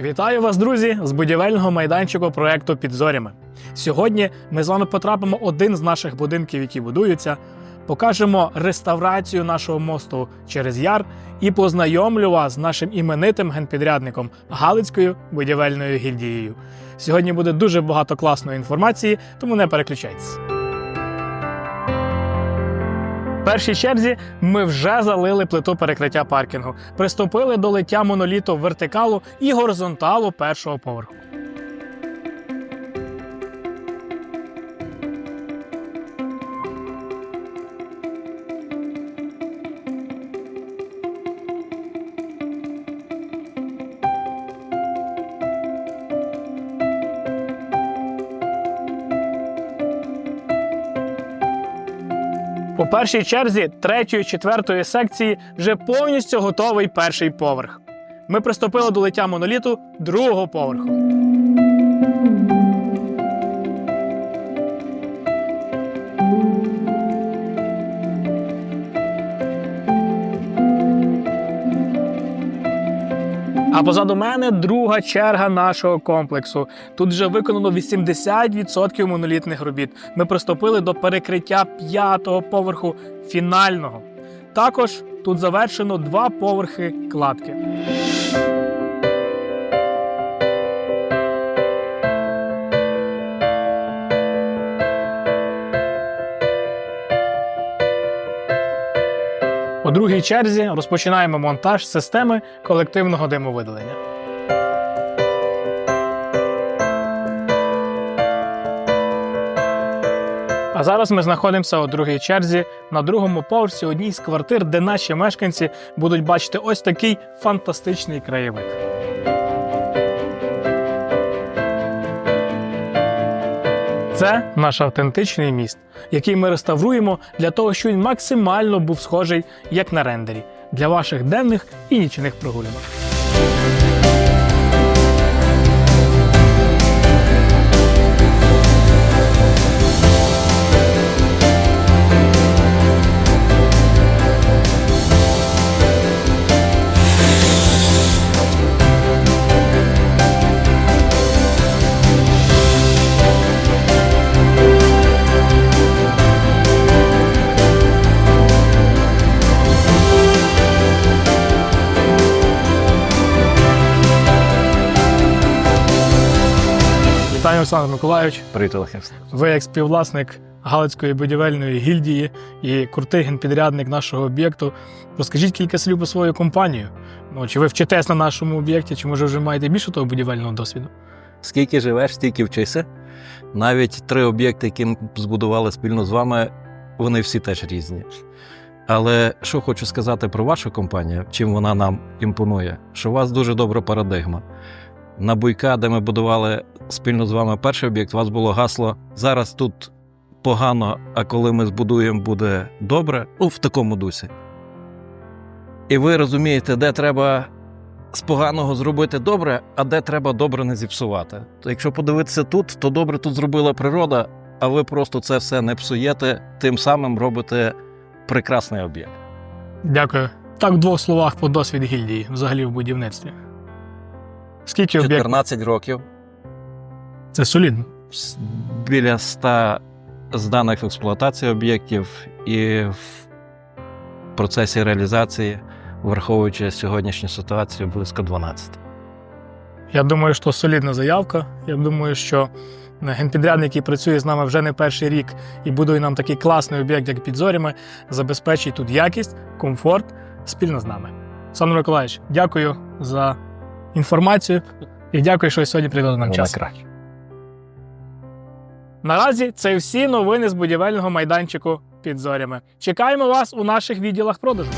Вітаю вас, друзі, з будівельного майданчику проекту під зорями. Сьогодні ми з вами потрапимо один з наших будинків, які будуються, покажемо реставрацію нашого мосту через яр і познайомлю вас з нашим іменитим генпідрядником Галицькою будівельною гільдією. Сьогодні буде дуже багато класної інформації, тому не переключайтесь. Першій черзі ми вже залили плиту перекриття паркінгу, приступили до лиття моноліту вертикалу і горизонталу першого поверху. У першій черзі третьої четвертої секції вже повністю готовий перший поверх. Ми приступили до лиття моноліту другого поверху. А позаду мене друга черга нашого комплексу. Тут вже виконано 80% монолітних робіт. Ми приступили до перекриття п'ятого поверху фінального. Також тут завершено два поверхи кладки. У другій черзі розпочинаємо монтаж системи колективного димовидалення. А зараз ми знаходимося у другій черзі на другому поверсі одній з квартир, де наші мешканці будуть бачити ось такий фантастичний краєвид. Це наш автентичний міст, який ми реставруємо для того, щоб він максимально був схожий як на рендері для ваших денних і нічних прогулянок. Вітаю, Олександр Миколайович. Привіт, Олег. Ви як співвласник Галицької будівельної гільдії і крутий генпідрядник нашого об'єкту. Розкажіть кілька слів про свою компанію. Ну, чи ви вчитесь на нашому об'єкті, чи може вже маєте більше того будівельного досвіду? Скільки живеш, стільки вчися. Навіть три об'єкти, які ми збудували спільно з вами, вони всі теж різні. Але що хочу сказати про вашу компанію, чим вона нам імпонує, що у вас дуже добра парадигма. На буйка, де ми будували спільно з вами перший об'єкт, у вас було гасло зараз тут погано, а коли ми збудуємо, буде добре. Ну, в такому дусі. І ви розумієте, де треба з поганого зробити добре, а де треба добре не зіпсувати. То якщо подивитися тут, то добре тут зробила природа, а ви просто це все не псуєте, тим самим робите прекрасний об'єкт. Дякую. Так, в двох словах по досвід гільдії взагалі в будівництві. Скільки об'єктів? 14 років, Це солідно. біля 100 зданих в експлуатацію об'єктів і в процесі реалізації, враховуючи сьогоднішню ситуацію, близько 12. Я думаю, що солідна заявка. Я думаю, що генпідрядник, який працює з нами вже не перший рік і будує нам такий класний об'єкт, як під зорями, забезпечить тут якість, комфорт спільно з нами. Олександр Миколаївич, дякую за інформацію і дякую, що ви сьогодні придали нам час. Наразі це всі новини з будівельного майданчику під зорями. Чекаємо вас у наших відділах продажу.